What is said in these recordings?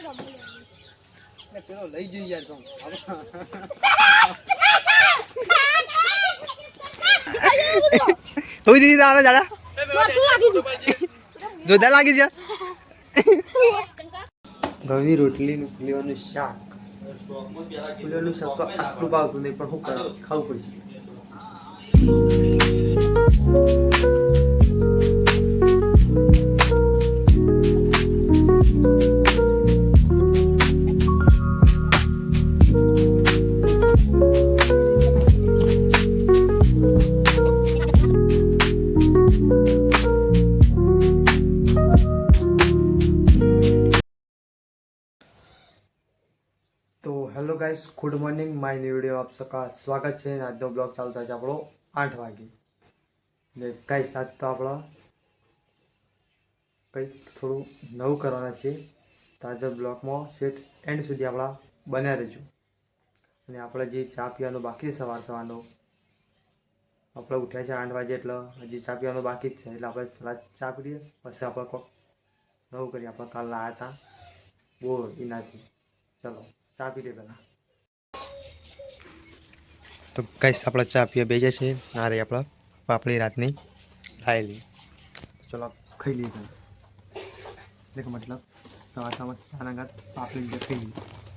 એટલે પેલો લઈ જઈ યાર તું. હોય દીધી તારા દાડા જોતા લાગી છે? ઘઉંની રોટલી ને ફુલેવાનું શાક. ફુલેવાનું શાક તો આટલું ભાવતું નહીં પણ શું કરો? ખાવું પડશે. તો hello guys good morning my new video આપ સકા સ્વાગત છે આજનો બ્લોગ ચાલુ થાય છે આપણો આઠ વાગે. ને ગાઈસ આજ તો આપણો કંઈક થોડું નવું કરવાના છે તો આજે બ્લોગમાં સેટ એન્ડ સુધી આપણા બન્યા રહેજો અને આપણે જે ચા પીવાનું બાકી સવાર સવારનો આપણે ઉઠ્યા છે આઠ વાગે એટલે હજી ચા પીવાનું બાકી જ છે. એટલે આપણે પહેલાં ચા પીએ પછી આપણે કોક નવું કરીએ. આપણે કાલ લાયા હતા. બહુ એનાથી ચલો, ચા પી લે પહેલાં. તો કઈ આપણે ચા પીએ બેજે છે ના રહી આપણા પાપડી રાતની ખાયેલી ચલો, ખાઈ લઈએ એટલે મતલબ સવાર સવાર ચાના ગાત પાપડી ખાઈ લઈએ.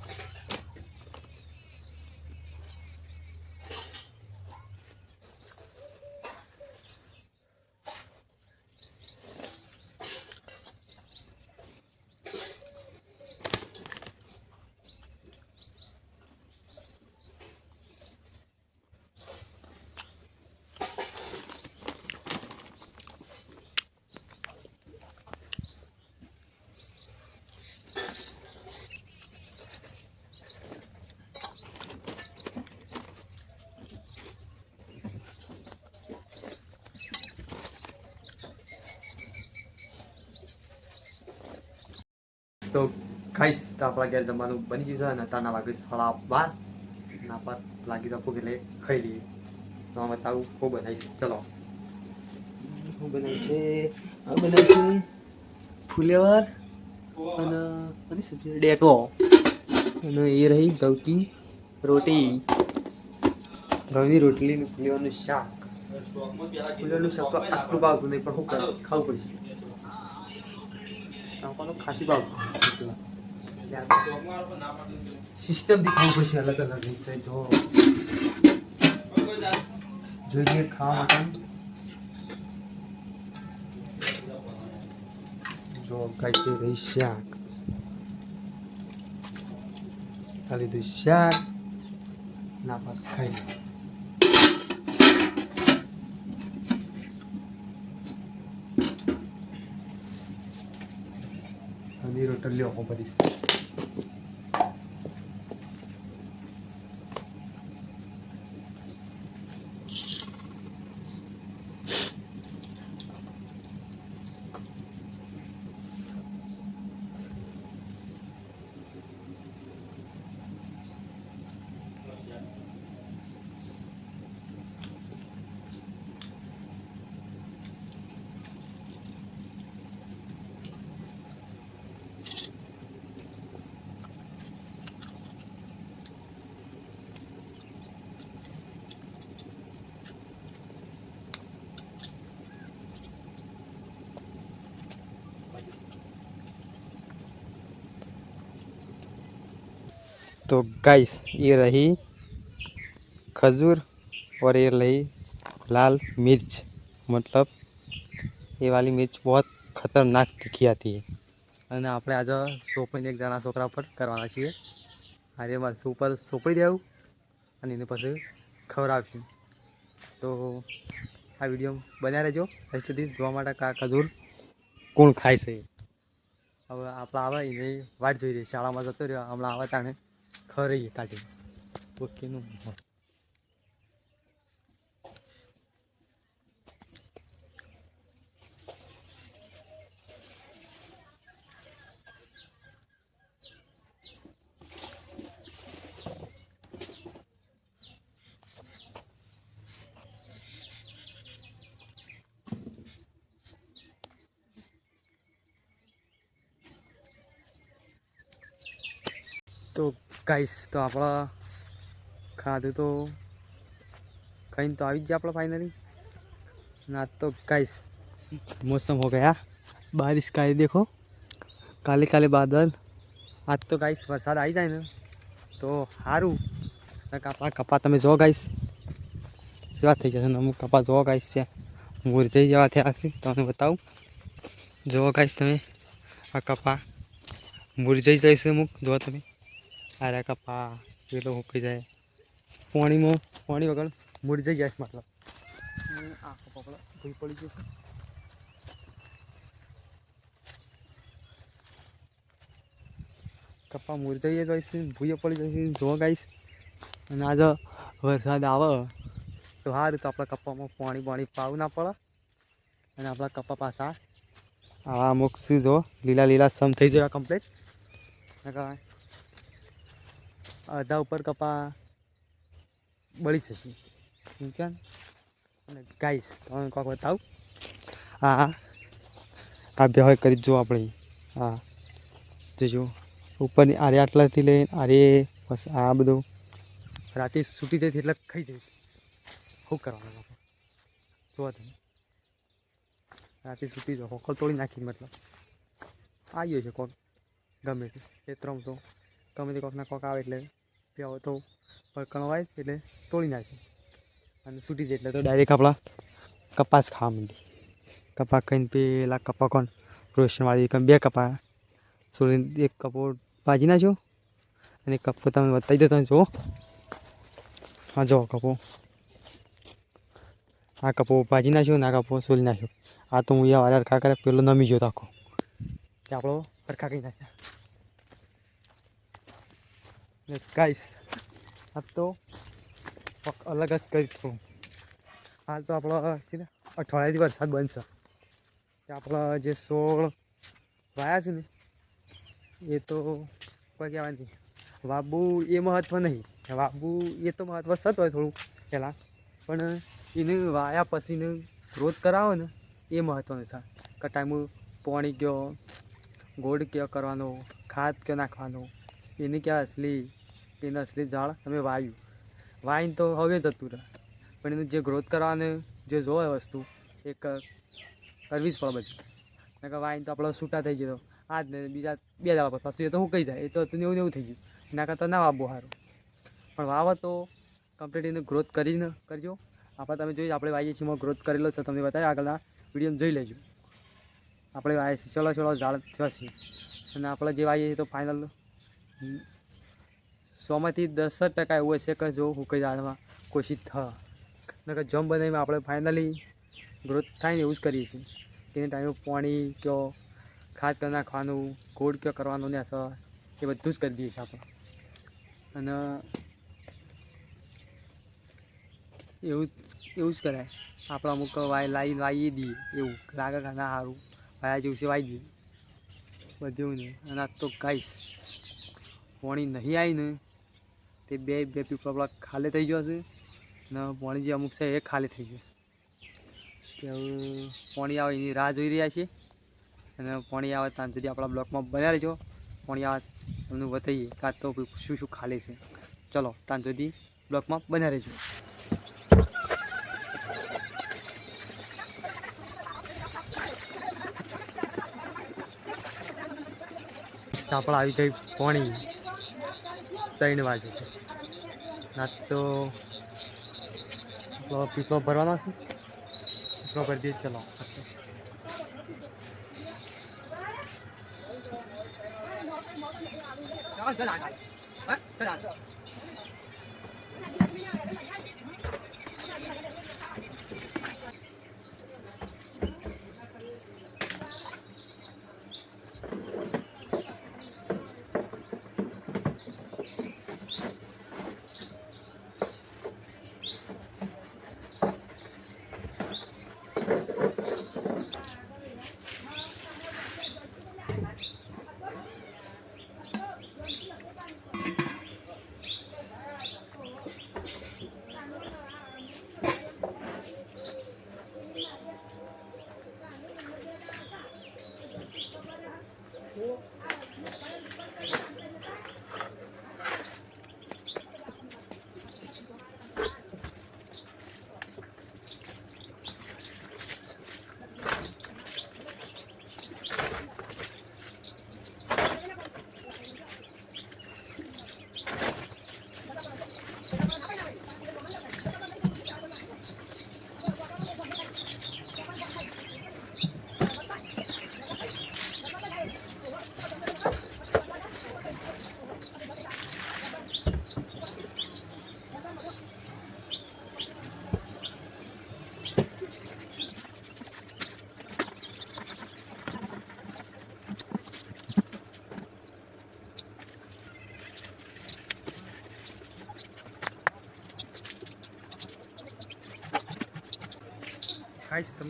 તો ખાઈશ તો આપણા ઘેર જમવાનું બની જશે અને તાના વાગે સાડા બાર. ના પર લાગી જપું એટલે ખાઈ લઈએ. તો આમાં તાવું બહુ બનાવીશ ચલો. હું બનાવ્યું છે. આ બનાવ્યું છે ફુલેવર અને બધી સબ્જી ડેટો. અને એ રહી ઘઉંની રોટી. ઘઉંની રોટલી ને શાક. ફુલેવાનું શાક આટલું ભાવતું નહીં પણ શું કરે? ખાવું પડશે. ખાસી ભાવ સિસ્ટમથી ખાવું પડશે અલગ અલગ રીતે, જો. જોઈએ ખાવા માટે. જો કઈ રહી શાક. ખાલી લીધું શાક, ના પર ખાઈ રોટલીઓ હું ભરીશ तो गाइस ये रही खजूर और ये रही लाल मिर्च मतलब ये वाली मिर्च बहुत खतरनाक तीखी आती है અને આપણે આજે સોંપીને એક જણા છોકરા પર કરવાના છીએ આજે મારે સુપર સોંપી દેવું અને એને પછી ખવડાવશું તો આ વિડીયો બન્યા રહેજો ત્યાં સુધી જોવા માટે કા ખજૂર કોણ ખાય છે હવે આપણે આવે એને વાટ જોઈ રહી શાળામાં જતો રહ્યો હમણાં આવે તાણે ખરી કાઢી. ઓકેનું તો ગાઈસ, તો આપણે ખાધું તો ખાઈને તો આવી જ આપણે ફાઇનલી ના તો ગાઈસ, મોસમ હો ગયા. બારિશ કાલે દેખો. કાલે કાલે બાદલ. આજ તો ગાઈશ વરસાદ આવી જાય ને, તો સારું કપા કપા તમે જો ગાઈશ સેવા થઈ જશે અમુક કપા જો ગાઈસ છે. મોર જવા થયા છે, તમને બતાવું. જો ગાઈશ તમે આ કપા. મુરઝાઈ જઈશ અમુક જોવા તમે. આ કપા પેલો મૂકી જાય. પાણીમાં પાણી વગર મુરજાઈ જાય મતલબ. આખો પેલા ધોઈ પડી જશે કપા મુરજાઈએ જઈશ ભૂયો પડી જશે જો ગાઈશ અને આજે વરસાદ આવે તો સારું તો આપણા કપામાં પાણી પાણી પાવું ના પડે. અને આપણા કપ્પા પાછા આવા અમુક જો લીલા લીલા સમ થઈ જાય કમ્પ્લીટ અડધા ઉપર કપા બળી જશે. એમ કે અને ગાઈશ તમે કોક બતાવું. હા આ બે કરી જ આપણે. હા. જોજો. ઉપરની આરે આટલાથી લઈને આરે બસ આ બધું. રાતે સૂટી જાય એટલે ખાઈ જાય. શું કરવાનું આપણે? જોવા તમે. રાતે સૂટી જાઓ હોકલ તોડી નાખી મતલબ. આવ્યો છે કોક. ગમે તે. એ ત્રણ તો ગમે તે કોકના કોક આવે એટલે પ્યાવો તો પડકણો વાય એટલે તોડી નાખે. અને છૂટી જાય એટલે તો ડાયરેક્ટ આપણા કપાસ ખાવા માંડી કપા કહીને પેલા કપા કોણ? રોશનવાળી બે કપા. સોળીને એક કપો ભાજી નાખ્યો અને કપો તમે બતાવી દો તમે જુઓ હા જુઓ કપો. આ કપો ભાજી નાખ્યો ને આ કપો સોલી નાખ્યો. આ તો હું યાર હરખા કરે, પેલો નમી ગયો આખો. આપણો હરખા કહી નાખ્યા. ગાઈસ આ તો અલગ જ કરી છું હાલ તો આપણો છે ને, અઠવાડિયાથી વરસાદ બનશે આપણા જે સોળ વાયા છે ને, એ તો કોઈ કહેવાય નહીં. વાબુ એ મહત્ત્વ નહીં. વાબુ એ તો મહત્ત્વ સત હોય થોડું પહેલાં. પણ એને વાયા પછીને ગ્રોથ કરાવો ને, એ મહત્ત્વનું છે. કે ટાઈમ પાણી ગયો, ગોળ કયો કરવાનો, ખાદ કયો નાખવાનો એને ક્યાં અસલી, એનું અસલી ઝાડ તમે વાવ્યું વાવીને તો હવે જતું રહે. પણ એનું જે ગ્રોથ કરવાનું જે જોવે વસ્તુ, એક કરવી જ પડે બધી. નકર વાઈન તો આપણો છૂટા થઈ ગયો. આજ ને બીજા બે દાડા પછી પાછું એ તો હું કહી જાય, એ તો નેવું નેવું થઈ ગયું. એના કરતાં ના વાવવું સારું. પણ વાવો તો કમ્પ્લીટ એને ગ્રોથ કરીને કરજો. આપણે તમે જોઈ, આપણે વાવીએ છીએ ગ્રોથ કરેલો છે, તમને બતાવી આગળના વીડિયો જોઈ લેજો. આપણે વાવીએ છીએ, ચલો ચલો, ઝાડ થશે. અને આપણે જે વાવીએ છીએ તો ફાઇનલ સોમાંથી દસ જ ટકા એવું હશે કે જો હું કઈ જાણવા કોશિશ થ. નકર જમ બનાવીને આપણે ફાઇનલી ગ્રોથ થાય ને એવું જ કરીએ છીએ. તેને ટાઈમે પાણી કયો ખાદ કરી નાખવાનું, ગોળ કયો કરવાનું ને અસર એ બધું જ કરી દઈએ છીએ આપણે. અને એવું એવું જ કરાય. આપણે અમુક વાય લાવી વાવી દઈએ. એવું લાગે કે ના સારું. વાયા જેવું છે વાવી દઈએ. બધું નહીં અને આ તો ગાઈશ પાણી નહીં આવી ને, તે બે બે પીપળા ખાલી થઈ ગયો છે ને પાણી જે અમુક છે એ ખાલી થઈ ગયું છે. હવે પાણી આવે એની રાહ જોઈ રહ્યા છીએ અને પાણી આવે ત્યાં સુધી આપણા બ્લોકમાં બન્યા રહેજો. પાણી આવે તમને બતાવીએ કાં તો શું શું ખાલી છે. ચલો, ત્યાં સુધી બ્લોકમાં બન્યા રહેજો. આપણે આવી જાય પાણી. ત્રણ વાગે છે. રાત તો પીપળો ભરવાના છે. પીપળો ભરી દઈએ ચલો. ચાલ ચાલ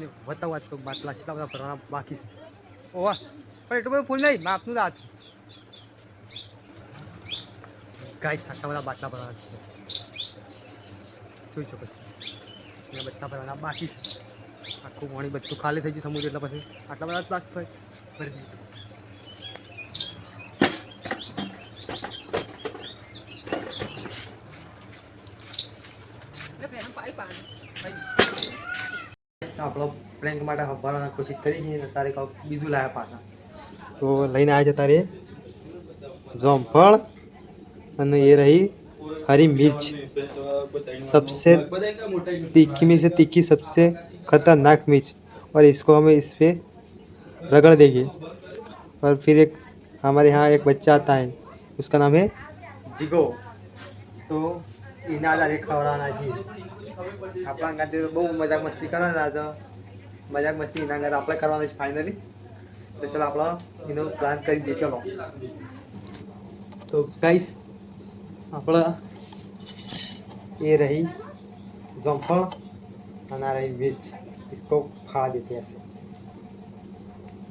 તમને બતાવવા તો બાટલા કેટલા બધા ભરવાના બાકી છે. ઓવા પણ એટલું બધું ફૂલ નહીં માપનું દાંત. ગાઈસ આટલા બધા બાટલા ભરવાના છે. જોઈ શકો છો. બધા ભરવાના બાકી છે. આખું પાણી બધું ખાલી થઈ ગયું સમુદ્ર એટલે પછી. આટલા બધા જ હોય ભરી દીધું. આપણો પ્રેન્ક માટે ભરવાના કોશિશ કરી છે અને તારે કાંઈક બીજું લાવ્યા પાછા તો લઈને આવ્યા છે તારે જોમફળ અને એ रही हरी मिर्च सबसे तीखी में से तीखी सबसे खतरनाक मिर्च और इसको हम इस पे रगड़ देंगे और फिर एक हमारे यहाँ एक बच्चा आता है उसका नाम है जिगो તો એના આધારે ખવડાવવાના છીએ આપણા ગાતે બહુ મજાક મસ્તી કરવાના હતા મજાક મસ્તી એના ગાતે આપણે કરવાના છે ફાઇનલી તો ચલો આપણે એનો પ્લાન કરી દઈએ ચલો તો ગાઈસ આપણા ये रही जमफल और आ रही मिर्च इसको खा देते हैं ऐसे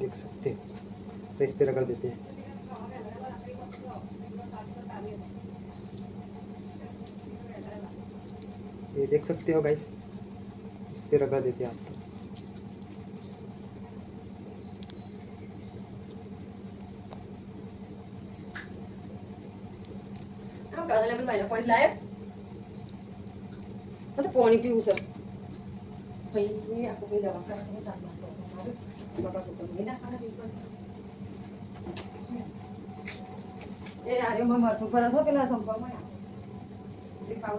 देख सकते हैं तो इस पे रगड़ देते हैं ये देख सकते हो गाइस इस पे रगड़ देते हैं आप આમ કાલે લગન ભાઈને પાણી લાયો તો પાણી પીવું છે ભાઈ આખો ભાઈ દવા કરે છે તાર બાપા તો તમે ના ખાને એ આરે મમ મરચું પર હતો પેલા સંપર્કમાં એ ખાવ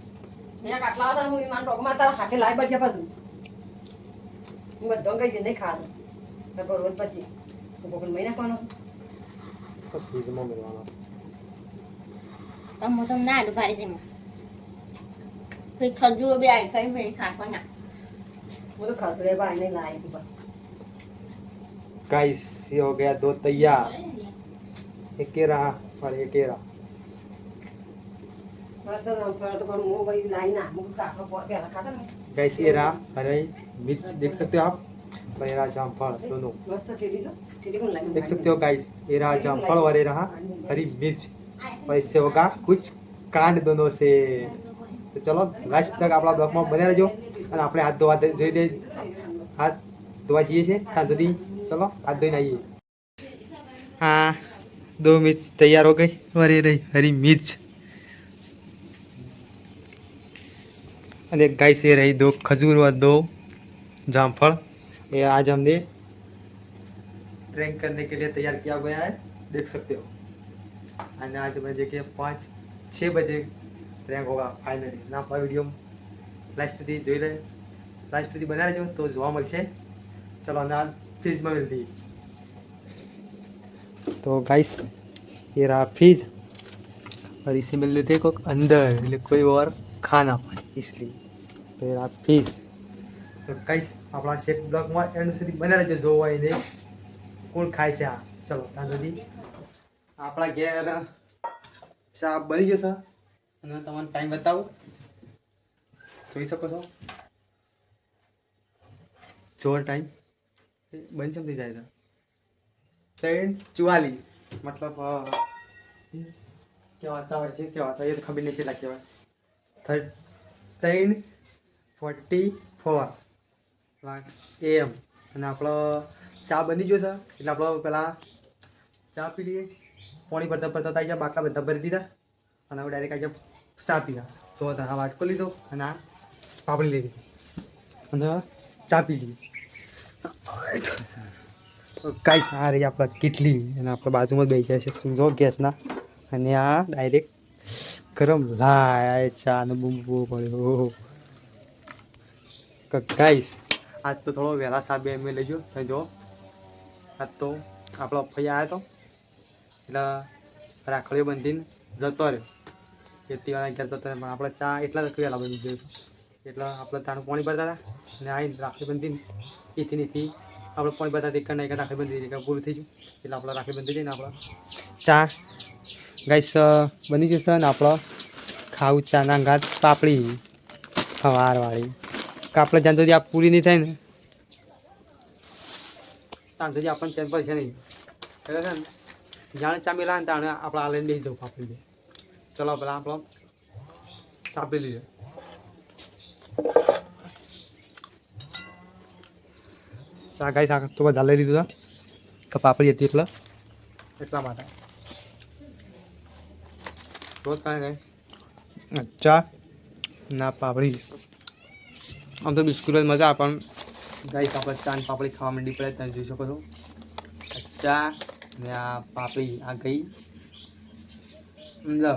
મુજે કોઈ નથી આપી લગાવે એ તો મને મગજ નહીં પણ તાર ગયા આયા પછી લીલો બી થઈ જતો આ બોલો કઈ વાંધો નહીં તારે મોમ ખબર ને પણ અહીંયા કાટલા હતા હું ઈમાન રોગમાં તારા હાથે લાઈ પડશે પાછું હું બધો કઈ દે નહીં ખાતો તો રોજ પછી તો કોકન મહિના કોનો तो फ्रिज में मिलवाना તમ મોટો ના આડું પાડી દે પછી ખજૂર બી આવી કઈ ભાઈ ખાખવાના હું તો ખાતો રે ભાઈ નહીં લાઈ તું गाइस ये हो गया दो तैयार एक ये रहा और एक ये रहा મારે તો નામ ફરે તો પણ હું ભાઈ લાઈ ના હું કાટલો પર પહેલા ખાતા ને गाइस ये रहा हरे मिर्च देख सकते हो आप और ये रहा जामफल दोनों મસ્ત ઠેડી છો ઠેડી કોણ લાઈ देख सकते हो गाइस ये रहा जामफल और ये रहा हरी मिर्च और इससे होगा कुछ कांड दोनों से तो चलो लास्ट तक આપણા બ્લોગમાં બન્યા રહેજો અને આપણે હાથ ધોવા જોઈ દે હાથ ધોવા જઈએ છીએ ત્યાં સુધી ચલો હાથ ધોઈને આવીએ हाँ दो मिर्च तैयार हो गई और ये रही हरी मिर्च और एक गाय से रही दो खजूर और दो जामफल ये आज हमने ट्रेन करने के लिए तैयार किया गया है देख सकते हो અને आज मैं देखिए पाँच छः बजे ટ્રેક હોગા ફાઇનલી ના આપણા વિડીયો લાસ્ટ સુધી જોઈ લે લાસ્ટ સુધી બના રહેજો તો જોવા મળશે ચલો અને આ ફ્રીજમાં મિલ દી तो गाइस ये रहा फ्रिज और इसे मिल देते को अंदर એટલે કોઈ और खाना ઇસલી આ ફીસ તો કઈશ આપણા શેક બ્લોગમાં એન્ડ સુધી બને રહેજો, જોવાય ને કોણ ખાય છે આ? ચલો ત્યાં સુધી આપણા ઘેર ચા બની જશે. અને તમને ટાઈમ બતાવું. જોઈ શકો છો. જોર ટાઈમ બની સમજી જાય ત્રણ ચુવાલી મતલબ કેવા હતા હોય છે, કેવા હતા એ તો ખબર નહીં છે કહેવાય થર્ડ ત્રણ ફોર્ટી ફોર એમ અને આપણો ચા બની ગયો છે. એટલે આપણો પહેલાં ચા પી લઈએ. પાણી ભરતા ભરતા આવી જાય બાટલા બધા ભરી દીધા. અને હવે ડાયરેક્ટ આવી જાય ચા પીધા જો આ વાટકો લીધો અને આ પાપડી લીધી. અને ચા પી લીધી કાંઈ સારી આપણે આપણા કેટલી. અને આપણે બાજુમાં જ બેસી જાય છે. જો ગેસના. અને આ ડાયરેક્ટ ગરમ લાય ચા ને બૂમ બૂમ પડ્યો ગાઈસ, આજ તો થોડો વહેલા સાહેબ એમ ગયો તમે જો આજ તો આપણો ફૈયા આવ્યો હતો એટલે રાખડીઓ બંધીને જતો રહ્યો. ખેતીવાળા ઘેર જતો રહ્યો. પણ આપણે ચા એટલા જ વહેલા બંધી ગયો એટલે આપણે તાનું પાણી ભરતા હતા. અને આવીને રાખડી બંધીને એથી નીથી આપણે પાણી ભરતા એક નહીં રાખડી બંધી પૂરું થઈ ગયું. એટલે આપણે રાખડી બંધી જઈને આપણે. ચા. ગાઈસ બની જશે ને આપણે ખાવું ચાના ગાત પાપડી સવારવાળી કે આપણે જ્યાં સુધી આ પૂરી નહીં થાય ને ત્યાં સુધી આપણને ચેન પર છે નહીં એટલે છે ને જાણે ચા મેલા ને તાણે આપણે આ લઈને બેસી જવું પાપડી દે ચલો પેલા આપણો ચા પી લઈએ ચા ગાઈ શાક તો બધા લઈ લીધું કે પાપડી હતી એટલે એટલા માટે રોજ કાંઈ કાંઈ ચા ના પાપડી. આમ તો બિસ્કુટ જ મજા પણ ગાય પાપડ ચા પાપડી ખાવા માંડી પડે તમે જોઈ શકો છો. અચ્છા ચા ને આ પાપડી આ ગઈ. લો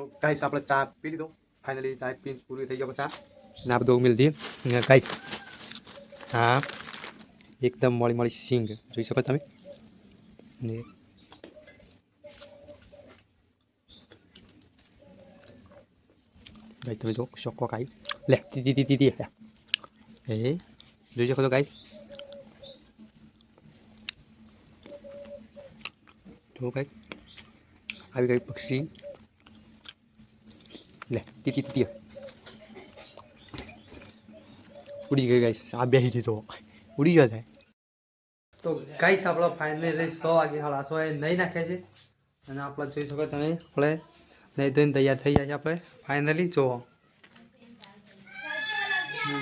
તો ગાઈસ આપણે ચા પી લીધો. ફાઇનલી ચા પી પૂરી થઈ ગયો ચા ને આ બધું મિલતી ગાઈસ હા એકદમ મોડી મોડી સિંગ જોઈ શકો તમે. ને ગાઈ તમે જો શોકો ખાઈ. લે દીદી દીદી દીદી તી એ, જોઈ શકો છો ગાઈ જો ગાઈ આવી ગઈ પક્ષી. લે તી તી તી ઉડી ગઈ ગાઈસ આ બેસી દીધો ઉડી ગયો થાય તો ગાઈસ આપણો ફાઇનલી સો વાગે સાડા સો એ નહીં નાખે છે. અને આપણે જોઈ શકો તમે આપણે નહીં ધોઈને તૈયાર થઈ જાય છે આપણે. ફાઇનલી જોવો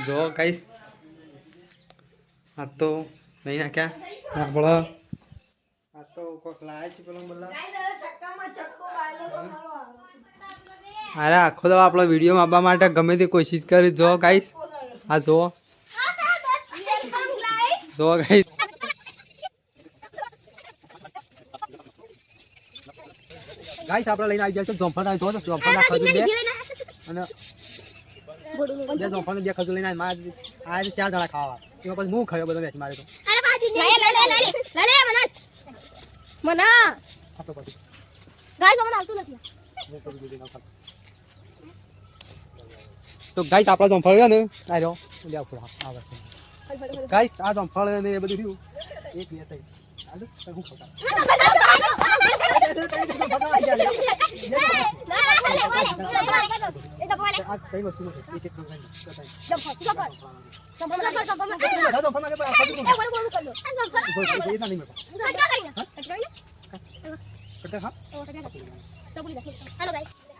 જો ગાઈસ આ તો નહીં નાખ્યા. આપણે આ તો કોઈક લાયા છે પેલો બોલા અરે આખો દવા આપણો વીડિયો આપવા માટે ગમે તે કોશિશ કરી. જો ગાઈસ આ જો. જો ગાઈસ ગાઈસ આપણે લઈને આવી જાય છે જોંફળ જો તો જોંફળ ના ખજૂર બે. અને બે જોંફળ બે ખજૂર લઈને આ મારે ચાર દાડા ખાવા. એમાં પછી હું ખાયો બધો વેચી મારે તો. મના ગાય મને આવતું નથી. તો ગાઈસ આપણા જોંફળ રહ્યા ને? આ રહ્યો? લે આવો આ વર્ષે ગાઈસ આ જોંફળ ને એ બધું રહ્યું. એક બે ત્રણ. હાલ હું ખાતા આ કઈ વસ્તુ નથી.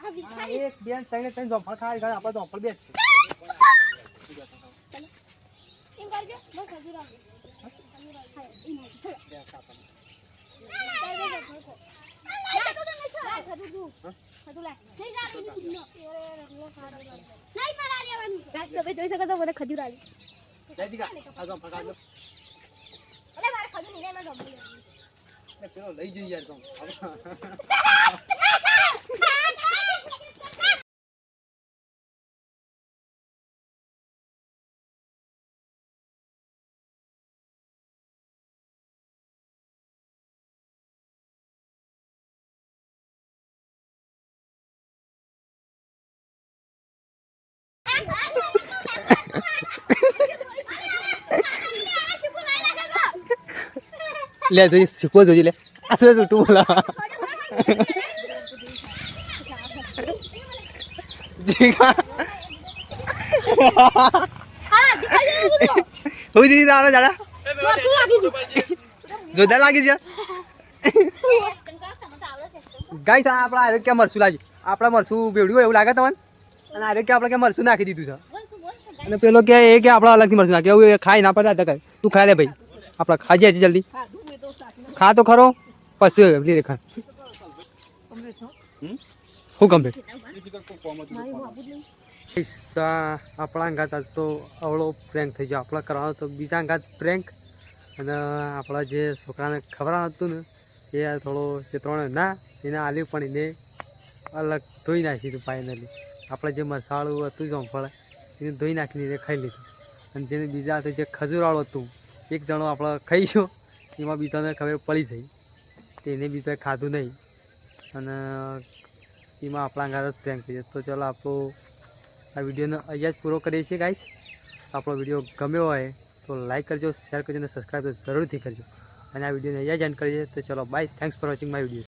એક એક ખાઈ બધા જોંફળ ખાય ગાય આપણે જોંફળ બે જ છે તમે જોઈ શકો છો મને ખજૂર આવી દીકા આ જોંફળ ખાજો એટલે મારે ખજૂર નહીં એમાં જમવું પેલો લઈ જઈ યાર તો લે જોઈ શીખવો જોઈએ, લે. આ તો છૂટું બોલા. જીગા. હા દીકરી જેવું તો હું દીધી તારા જાડા. જોરદાર લાગી છે. ગાઈ સા આપણા આરે ક્યાં મરસું લાગ્યું. આપણા મરસું બેવડ્યું એવું લાગે તમને? અને આરે કે આપણે ક્યાં મરસું નાખી દીધું છે. અને પેલો કે એ કે આપણા અલગથી મરસું નાખે એવું ખાઈ ના પડતા તું ખાઈ લે ભાઈ. આપણે ખાજે જલ્દી. ખા તો ખરો? પછી લે રે ખા. હું કમ્પ્લીટ આપણા અંગાત આજ તો અવળો પ્રેન્ક થઈ ગયો. આપણા કરવાનો તો બીજા અંગાત પ્રેન્ક અને આપણા જે છોકરાને ખબર હતું ને એ થોડો ચેતવણ ના એને આલ્યું પણ એને અલગ ધોઈ નાખ્યું હતું ફાઇનલી આપણે જે મસાળું હતું જોંફળ એને ધોઈ નાખીને એને ખાઈ લીધું. અને જેને બીજા હાથે જે ખજૂરવાળું હતું એક જણો આપણે ખાઈ ગયો. એમાં બીજાને ખબર પડી જઈ. તેને બીજા ખાધું નહીં. અને એમાં આપણા અંગાત જ પ્રેમ થઈ તો ચાલો આપણો આ વિડીયોને અહીંયા જ પૂરો કરીએ છીએ ગાઈશ આપણો વીડિયો ગમ્યો હોય તો લાઈક કરજો શેર કરજો અને સબસ્ક્રાઈબ જરૂરથી કરજો. અને આ વિડીયોને અહીંયા જ એન્ડ કરીએ તો ચલો bye thanks for watching my video